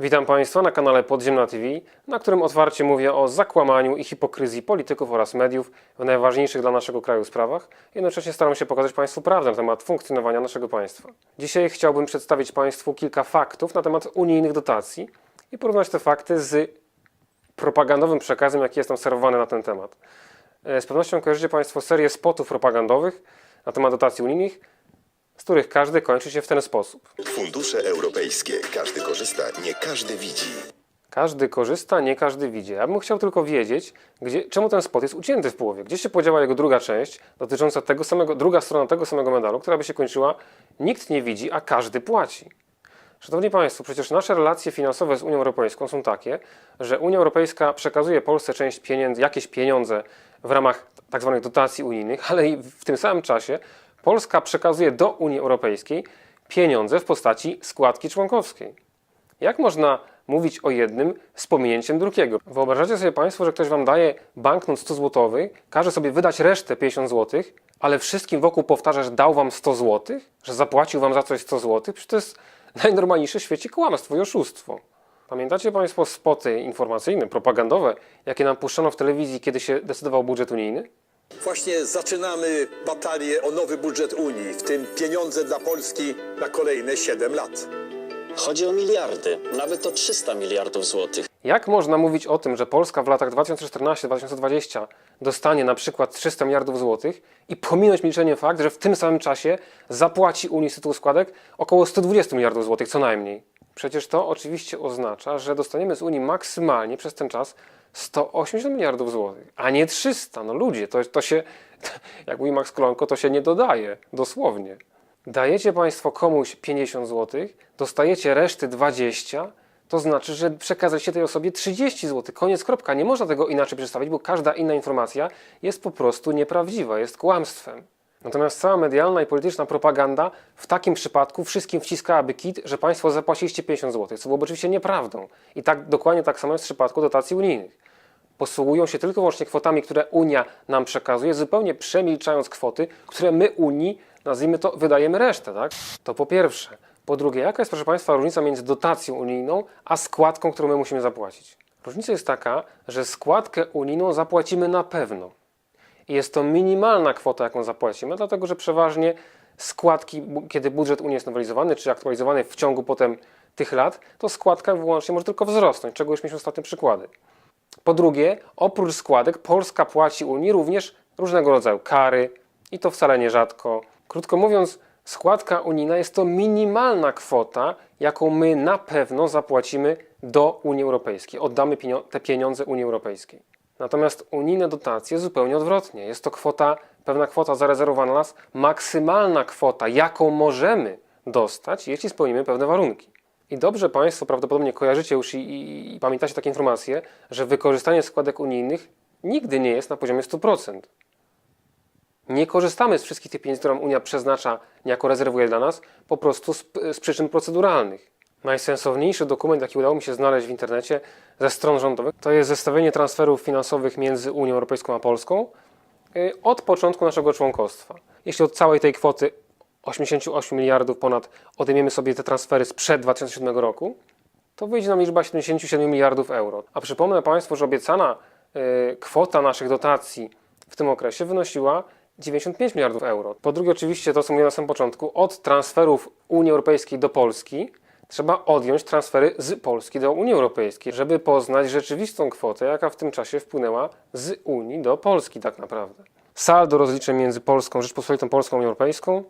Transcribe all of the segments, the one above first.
Witam Państwa na kanale Podziemna TV, na którym otwarcie mówię o zakłamaniu i hipokryzji polityków oraz mediów w najważniejszych dla naszego kraju sprawach. Jednocześnie staram się pokazać Państwu prawdę na temat funkcjonowania naszego państwa. Dzisiaj chciałbym przedstawić Państwu kilka faktów na temat unijnych dotacji i porównać te fakty z propagandowym przekazem, jaki jest tam serwowany na ten temat. E, Z pewnością kojarzycie Państwo serię spotów propagandowych na temat dotacji unijnych, z których każdy kończy się w ten sposób. Fundusze europejskie. Każdy korzysta, nie każdy widzi. Każdy korzysta, nie każdy widzi. Ja bym chciał tylko wiedzieć, gdzie, czemu ten spot jest ucięty w połowie. Gdzie się podziała jego druga część, dotycząca tego samego, druga strona tego samego medalu, która by się kończyła nikt nie widzi, a każdy płaci. Szanowni Państwo, przecież nasze relacje finansowe z Unią Europejską są takie, że Unia Europejska przekazuje Polsce część pieniędzy, jakieś pieniądze w ramach tzw. dotacji unijnych, ale i w tym samym czasie Polska przekazuje do Unii Europejskiej pieniądze w postaci składki członkowskiej. Jak można mówić o jednym z pominięciem drugiego? Wyobrażacie sobie Państwo, że ktoś Wam daje banknot 100 zł, każe sobie wydać resztę 50 zł, ale wszystkim wokół powtarza, że dał Wam 100 zł, że zapłacił Wam za coś 100 zł? Przecież to jest najnormalniejsze w świecie kłamstwo i oszustwo. Pamiętacie Państwo spoty informacyjne, propagandowe, jakie nam puszczono w telewizji, kiedy się decydował budżet unijny? Właśnie zaczynamy batalię o nowy budżet Unii, w tym pieniądze dla Polski na kolejne 7 lat. Chodzi o miliardy, nawet o 300 miliardów złotych. Jak można mówić o tym, że Polska w latach 2014-2020 dostanie na przykład 300 miliardów złotych i pominąć milczenie fakt, że w tym samym czasie zapłaci Unii z tytułu składek około 120 miliardów złotych co najmniej? Przecież to oczywiście oznacza, że dostaniemy z Unii maksymalnie przez ten czas 180 miliardów złotych, a nie 300. No ludzie, to, to się, jak mówi Max Klonko, to się nie dodaje, dosłownie. Dajecie Państwo komuś 50 zł, dostajecie reszty 20, to znaczy, że przekazaliście tej osobie 30 zł. Koniec, kropka. Nie można tego inaczej przedstawić, bo każda inna informacja jest po prostu nieprawdziwa, jest kłamstwem. Natomiast cała medialna i polityczna propaganda w takim przypadku wszystkim wciskałaby kit, że Państwo zapłaciliście 50 zł, co byłoby oczywiście nieprawdą. I tak dokładnie tak samo jest w przypadku dotacji unijnych posługują się tylko wyłącznie kwotami, które Unia nam przekazuje, zupełnie przemilczając kwoty, które my Unii, nazwijmy to, wydajemy resztę, tak? To po pierwsze. Po drugie, jaka jest, proszę Państwa, różnica między dotacją unijną, a składką, którą my musimy zapłacić? Różnica jest taka, że składkę unijną zapłacimy na pewno. Jest to minimalna kwota, jaką zapłacimy, dlatego że przeważnie składki, kiedy budżet Unii jest nowelizowany czy aktualizowany w ciągu potem tych lat, to składka wyłącznie może tylko wzrosnąć, czego już mieliśmy ostatnie przykłady. Po drugie, oprócz składek Polska płaci Unii również różnego rodzaju kary i to wcale nierzadko. Krótko mówiąc, składka unijna jest to minimalna kwota, jaką my na pewno zapłacimy do Unii Europejskiej. Oddamy te pieniądze Unii Europejskiej. Natomiast unijne dotacje zupełnie odwrotnie. Jest to kwota, pewna kwota zarezerwowana nas, maksymalna kwota, jaką możemy dostać, jeśli spełnimy pewne warunki. I dobrze Państwo prawdopodobnie kojarzycie już i, i, i pamiętacie takie informacje, że wykorzystanie składek unijnych nigdy nie jest na poziomie 100%. Nie korzystamy z wszystkich tych pieniędzy, które Unia przeznacza, niejako rezerwuje dla nas, po prostu z, z przyczyn proceduralnych. Najsensowniejszy dokument, jaki udało mi się znaleźć w internecie ze stron rządowych, to jest zestawienie transferów finansowych między Unią Europejską a Polską y, od początku naszego członkostwa. Jeśli od całej tej kwoty 88 miliardów ponad odejmiemy sobie te transfery sprzed 2007 roku, to wyjdzie nam liczba 77 miliardów euro. A przypomnę Państwu, że obiecana y, kwota naszych dotacji w tym okresie wynosiła 95 miliardów euro. Po drugie, oczywiście to, co mówiłem na samym początku, od transferów Unii Europejskiej do Polski trzeba odjąć transfery z Polski do Unii Europejskiej, żeby poznać rzeczywistą kwotę, jaka w tym czasie wpłynęła z Unii do Polski tak naprawdę. Saldo rozliczeń między Polską, Rzeczpospolitą Polską a Unią Europejską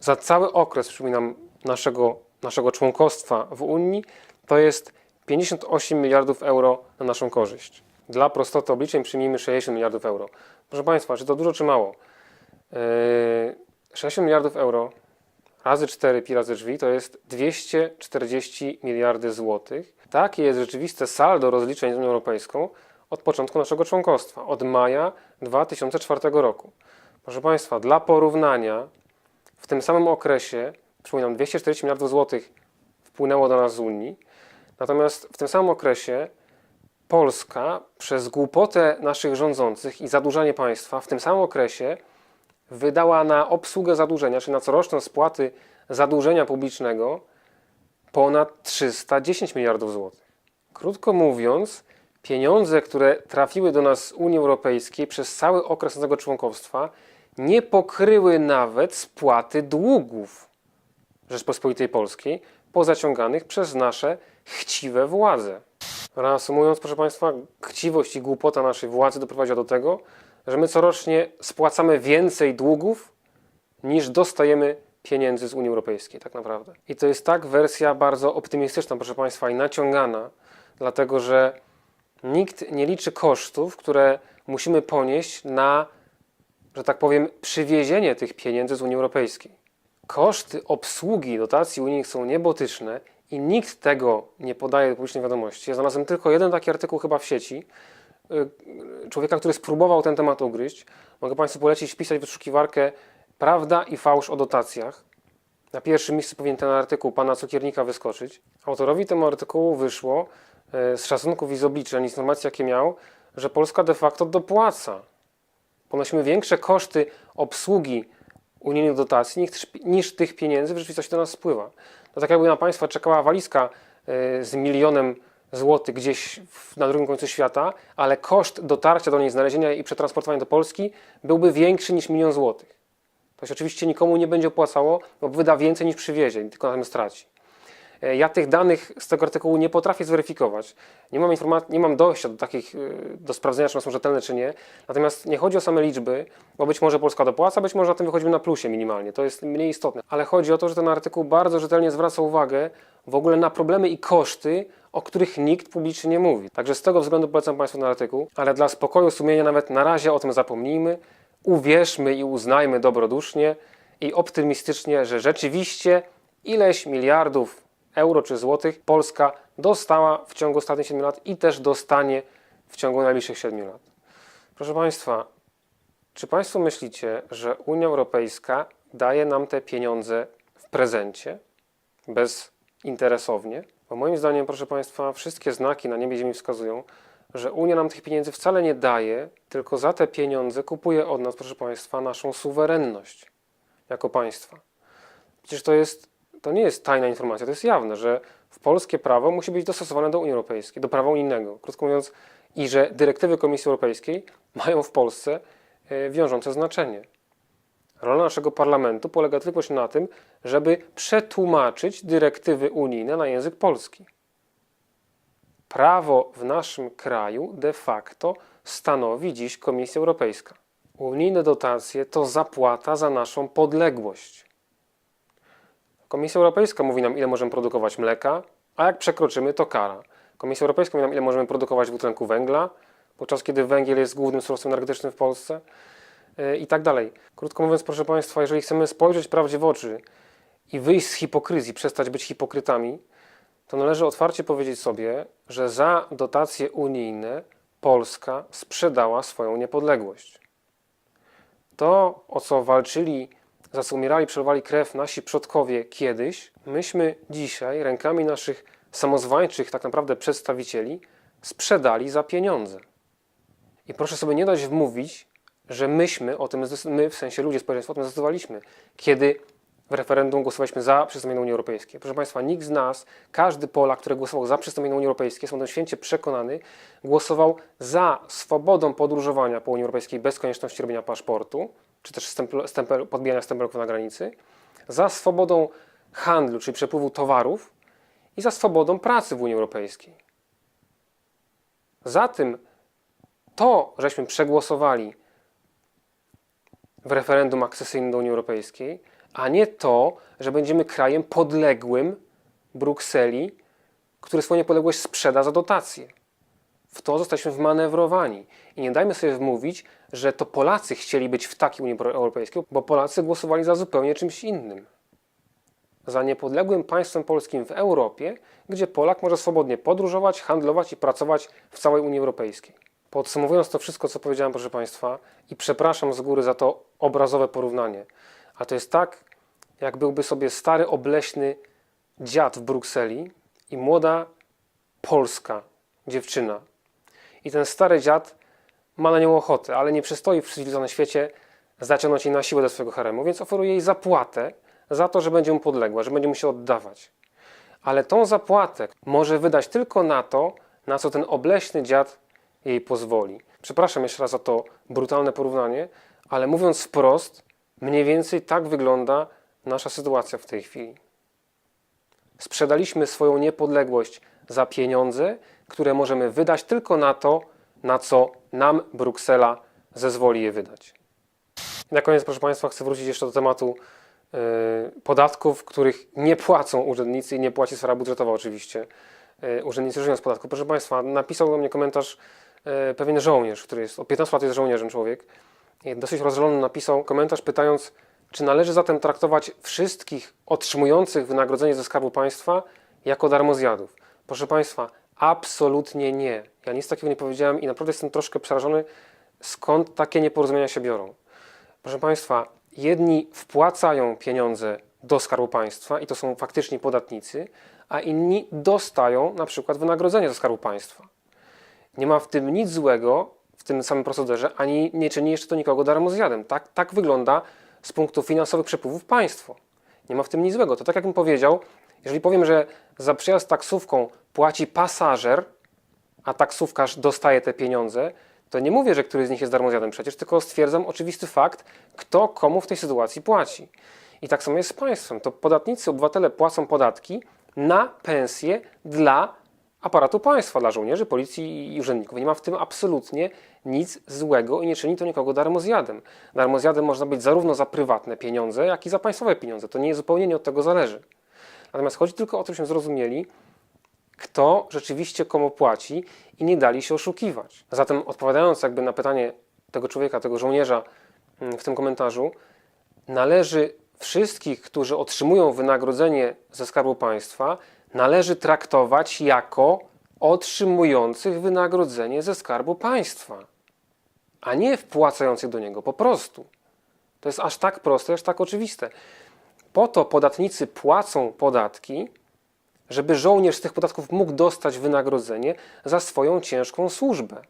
za cały okres, przypominam, naszego, naszego członkostwa w Unii, to jest 58 miliardów euro na naszą korzyść. Dla prostoty obliczeń przyjmijmy 60 miliardów euro. Proszę Państwa, czy to dużo, czy mało? Yy, 60 miliardów euro razy 4 pi razy drzwi to jest 240 miliardy złotych. Takie jest rzeczywiste saldo rozliczeń z Unią Europejską od początku naszego członkostwa, od maja 2004 roku. Proszę Państwa, dla porównania, w tym samym okresie, przypominam, 240 miliardów złotych wpłynęło do nas z Unii, natomiast w tym samym okresie Polska przez głupotę naszych rządzących i zadłużanie państwa w tym samym okresie wydała na obsługę zadłużenia, czyli na coroczne spłaty zadłużenia publicznego ponad 310 miliardów złotych. Krótko mówiąc, pieniądze, które trafiły do nas z Unii Europejskiej przez cały okres naszego członkowstwa, nie pokryły nawet spłaty długów Rzeczpospolitej Polskiej pozaciąganych przez nasze chciwe władze. Reasumując, proszę Państwa, chciwość i głupota naszej władzy doprowadziła do tego, że my corocznie spłacamy więcej długów niż dostajemy pieniędzy z Unii Europejskiej, tak naprawdę. I to jest tak wersja bardzo optymistyczna, proszę Państwa, i naciągana, dlatego że nikt nie liczy kosztów, które musimy ponieść na, że tak powiem, przywiezienie tych pieniędzy z Unii Europejskiej. Koszty obsługi dotacji unijnych są niebotyczne i nikt tego nie podaje do publicznej wiadomości. Ja znalazłem tylko jeden taki artykuł chyba w sieci, człowieka, który spróbował ten temat ugryźć. Mogę Państwu polecić wpisać w wyszukiwarkę Prawda i fałsz o dotacjach. Na pierwszym miejscu powinien ten artykuł pana Cukiernika wyskoczyć. Autorowi temu artykułu wyszło e, z szacunków i z obliczeń, informacji jakie miał, że Polska de facto dopłaca. Ponosimy większe koszty obsługi unijnych dotacji niż, tych pieniędzy w rzeczywistości do nas spływa. To tak jakby na Państwa czekała walizka e, z milionem złotych gdzieś na drugim końcu świata, ale koszt dotarcia do niej, znalezienia i przetransportowania do Polski byłby większy niż milion złotych. To się oczywiście nikomu nie będzie opłacało, bo wyda więcej niż przywiezie, tylko na tym straci. E, Ja tych danych z tego artykułu nie potrafię zweryfikować. Nie mam, nie mam dojścia do takich, y, do sprawdzenia, czy one są rzetelne, czy nie. Natomiast nie chodzi o same liczby, bo być może Polska dopłaca, być może na tym wychodzimy na plusie minimalnie. To jest mniej istotne. Ale chodzi o to, że ten artykuł bardzo rzetelnie zwraca uwagę w ogóle na problemy i koszty, o których nikt publicznie nie mówi. Także z tego względu polecam Państwu ten artykuł, ale dla spokoju sumienia nawet na razie o tym zapomnijmy. Uwierzmy i uznajmy dobrodusznie i optymistycznie, że rzeczywiście ileś miliardów euro czy złotych Polska dostała w ciągu ostatnich 7 lat i też dostanie w ciągu najbliższych 7 lat. Proszę Państwa, czy Państwo myślicie, że Unia Europejska daje nam te pieniądze w prezencie, bezinteresownie? Bo moim zdaniem, proszę Państwa, wszystkie znaki na niebie ziemi wskazują, że Unia nam tych pieniędzy wcale nie daje, tylko za te pieniądze kupuje od nas, proszę Państwa, naszą suwerenność jako państwa. Przecież to jest, to nie jest tajna informacja, to jest jawne, że w polskie prawo musi być dostosowane do Unii Europejskiej, do prawa unijnego. Krótko mówiąc, i że dyrektywy Komisji Europejskiej mają w Polsce e, wiążące znaczenie. Rola naszego parlamentu polega tylko na tym, żeby przetłumaczyć dyrektywy unijne na język polski. Prawo w naszym kraju de facto stanowi dziś Komisja Europejska. Unijne dotacje to zapłata za naszą podległość. Komisja Europejska mówi nam, ile możemy produkować mleka, a jak przekroczymy, to kara. Komisja Europejska mówi nam, ile możemy produkować dwutlenku węgla, podczas kiedy węgiel jest głównym surowcem energetycznym w Polsce i tak dalej. Krótko mówiąc, proszę Państwa, jeżeli chcemy spojrzeć prawdzie w oczy i wyjść z hipokryzji, przestać być hipokrytami, to należy otwarcie powiedzieć sobie, że za dotacje unijne Polska sprzedała swoją niepodległość. To, o co walczyli, za co umierali, przelewali krew nasi przodkowie kiedyś, myśmy dzisiaj rękami naszych samozwańczych tak naprawdę przedstawicieli sprzedali za pieniądze. I proszę sobie nie dać wmówić, że myśmy o tym, my w sensie ludzie społeczeństwa o tym zdecydowaliśmy, kiedy w referendum głosowaliśmy za przystąpieniem do Unii Europejskiej. Proszę Państwa, nikt z nas, każdy Polak, który głosował za przystąpieniem do Unii Europejskiej, jestem tym święcie przekonany, głosował za swobodą podróżowania po Unii Europejskiej bez konieczności robienia paszportu, czy też stempel, stempel, podbijania stempelków na granicy, za swobodą handlu, czyli przepływu towarów i za swobodą pracy w Unii Europejskiej. Za tym to, żeśmy przegłosowali w referendum akcesyjnym do Unii Europejskiej, a nie to, że będziemy krajem podległym Brukseli, który swoją niepodległość sprzeda za dotacje. W to zostaliśmy wmanewrowani. I nie dajmy sobie wmówić, że to Polacy chcieli być w takiej Unii Europejskiej, bo Polacy głosowali za zupełnie czymś innym. Za niepodległym państwem polskim w Europie, gdzie Polak może swobodnie podróżować, handlować i pracować w całej Unii Europejskiej. Podsumowując to wszystko, co powiedziałem, proszę Państwa, i przepraszam z góry za to obrazowe porównanie, ale to jest tak, jak byłby sobie stary, obleśny dziad w Brukseli i młoda polska dziewczyna. I ten stary dziad ma na nią ochotę, ale nie przystoi w cywilizowanym świecie zaciągnąć jej na siłę do swojego haremu, więc oferuje jej zapłatę za to, że będzie mu podległa, że będzie mu się oddawać. ale tą zapłatę może wydać tylko na to, na co ten obleśny dziad jej pozwoli. Przepraszam jeszcze raz za to brutalne porównanie, ale mówiąc wprost, mniej więcej tak wygląda nasza sytuacja w tej chwili. Sprzedaliśmy swoją niepodległość za pieniądze, które możemy wydać tylko na to, na co nam Bruksela zezwoli je wydać. Na koniec, proszę Państwa, chcę wrócić jeszcze do tematu yy, podatków, których nie płacą urzędnicy i nie płaci sfera budżetowa oczywiście. Yy, urzędnicy żyją z podatku. Proszę Państwa, napisał do mnie komentarz yy, pewien żołnierz, który jest od 15 lat jest żołnierzem człowiek. Dosyć rozżalony napisał komentarz pytając, czy należy zatem traktować wszystkich otrzymujących wynagrodzenie ze Skarbu Państwa jako darmozjadów? Proszę Państwa, absolutnie nie. Ja nic takiego nie powiedziałem i naprawdę jestem troszkę przerażony, skąd takie nieporozumienia się biorą. Proszę Państwa, jedni wpłacają pieniądze do Skarbu Państwa i to są faktycznie podatnicy, a inni dostają na przykład wynagrodzenie ze Skarbu Państwa. Nie ma w tym nic złego, w tym samym procederze, ani nie czyni jeszcze to nikogo darmozjadem. Tak, tak wygląda z punktu finansowych przepływów państwo. Nie ma w tym nic złego. To tak jak bym powiedział, jeżeli powiem, że za przejazd taksówką płaci pasażer, a taksówkarz dostaje te pieniądze, to nie mówię, że któryś z nich jest darmozjadem przecież, tylko stwierdzam oczywisty fakt, kto komu w tej sytuacji płaci. I tak samo jest z państwem. To podatnicy, obywatele płacą podatki na pensje dla aparatu państwa, dla żołnierzy, policji i urzędników. Nie ma w tym absolutnie nic złego i nie czyni to nikogo darmozjadem. Darmozjadem można być zarówno za prywatne pieniądze, jak i za państwowe pieniądze. To nie zupełnie nie od tego zależy. Natomiast chodzi tylko o to, żebyśmy zrozumieli, kto rzeczywiście komu płaci i nie dali się oszukiwać. Zatem odpowiadając jakby na pytanie tego człowieka, tego żołnierza mm, w tym komentarzu, należy wszystkich, którzy otrzymują wynagrodzenie ze Skarbu Państwa, należy traktować jako otrzymujących wynagrodzenie ze Skarbu Państwa, a nie wpłacających do niego po prostu. To jest aż tak proste, aż tak oczywiste. Po to podatnicy płacą podatki, żeby żołnierz z tych podatków mógł dostać wynagrodzenie za swoją ciężką służbę.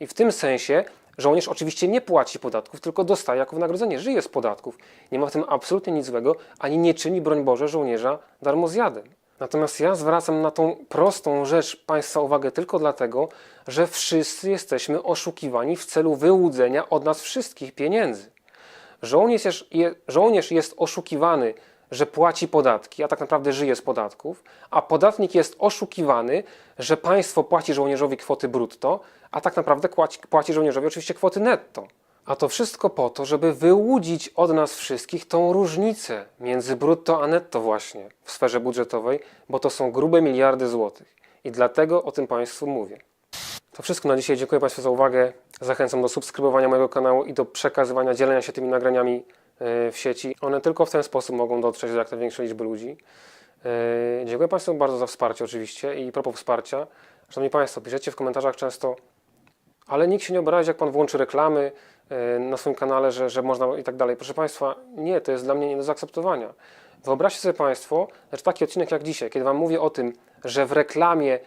I w tym sensie żołnierz oczywiście nie płaci podatków, tylko dostaje jako wynagrodzenie, żyje z podatków. Nie ma w tym absolutnie nic złego, ani nie czyni, broń Boże, żołnierza darmozjadem. Natomiast ja zwracam na tą prostą rzecz Państwa uwagę tylko dlatego, że wszyscy jesteśmy oszukiwani w celu wyłudzenia od nas wszystkich pieniędzy. Żołnierz jest, je, żołnierz jest oszukiwany, że płaci podatki, a tak naprawdę żyje z podatków, a podatnik jest oszukiwany, że państwo płaci żołnierzowi kwoty brutto, a tak naprawdę płaci, płaci żołnierzowi oczywiście kwoty netto. A to wszystko po to, żeby wyłudzić od nas wszystkich tą różnicę między brutto a netto właśnie w sferze budżetowej, bo to są grube miliardy złotych. I dlatego o tym Państwu mówię. To wszystko na dzisiaj. Dziękuję Państwu za uwagę. Zachęcam do subskrybowania mojego kanału i do przekazywania, dzielenia się tymi nagraniami w sieci. One tylko w ten sposób mogą dotrzeć do jak największej liczby ludzi. E, Dziękuję Państwu bardzo za wsparcie oczywiście i propos wsparcia. Szanowni Państwo, piszecie w komentarzach często, ale nikt się nie obrazi, jak Pan włączy reklamy e, na swoim kanale, że, że można i tak dalej. Proszę Państwa, nie, to jest dla mnie nie do zaakceptowania. Wyobraźcie sobie Państwo, znaczy taki odcinek jak dzisiaj, kiedy Wam mówię o tym, że w reklamie,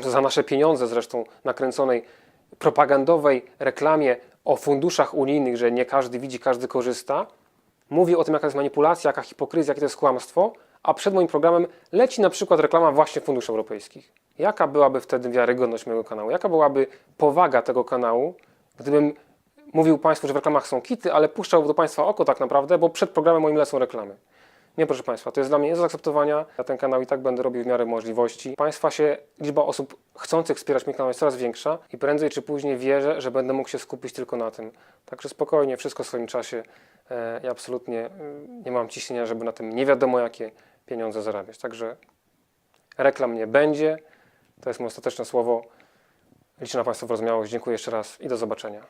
za nasze pieniądze zresztą nakręconej, propagandowej reklamie o funduszach unijnych, że nie każdy widzi, każdy korzysta, mówię o tym, jaka jest manipulacja, jaka hipokryzja, jakie to jest kłamstwo, a przed moim programem leci na przykład reklama właśnie funduszy europejskich. Jaka byłaby wtedy wiarygodność mojego kanału? Jaka byłaby powaga tego kanału, gdybym mówił Państwu, że w reklamach są kity, ale puszczał do Państwa oko tak naprawdę, bo przed programem moim lecą reklamy. Nie, proszę Państwa, to jest dla mnie nie do zaakceptowania. Ja ten kanał i tak będę robił w miarę możliwości. Państwa się, liczba osób chcących wspierać mój kanał jest coraz większa i prędzej czy później wierzę, że będę mógł się skupić tylko na tym. Także spokojnie, wszystko w swoim czasie. E, Ja absolutnie mm, nie mam ciśnienia, żeby na tym nie wiadomo jakie pieniądze zarabiać. Także reklam nie będzie. To jest moje ostateczne słowo. Liczę na Państwa wyrozumiałość. Dziękuję jeszcze raz i do zobaczenia.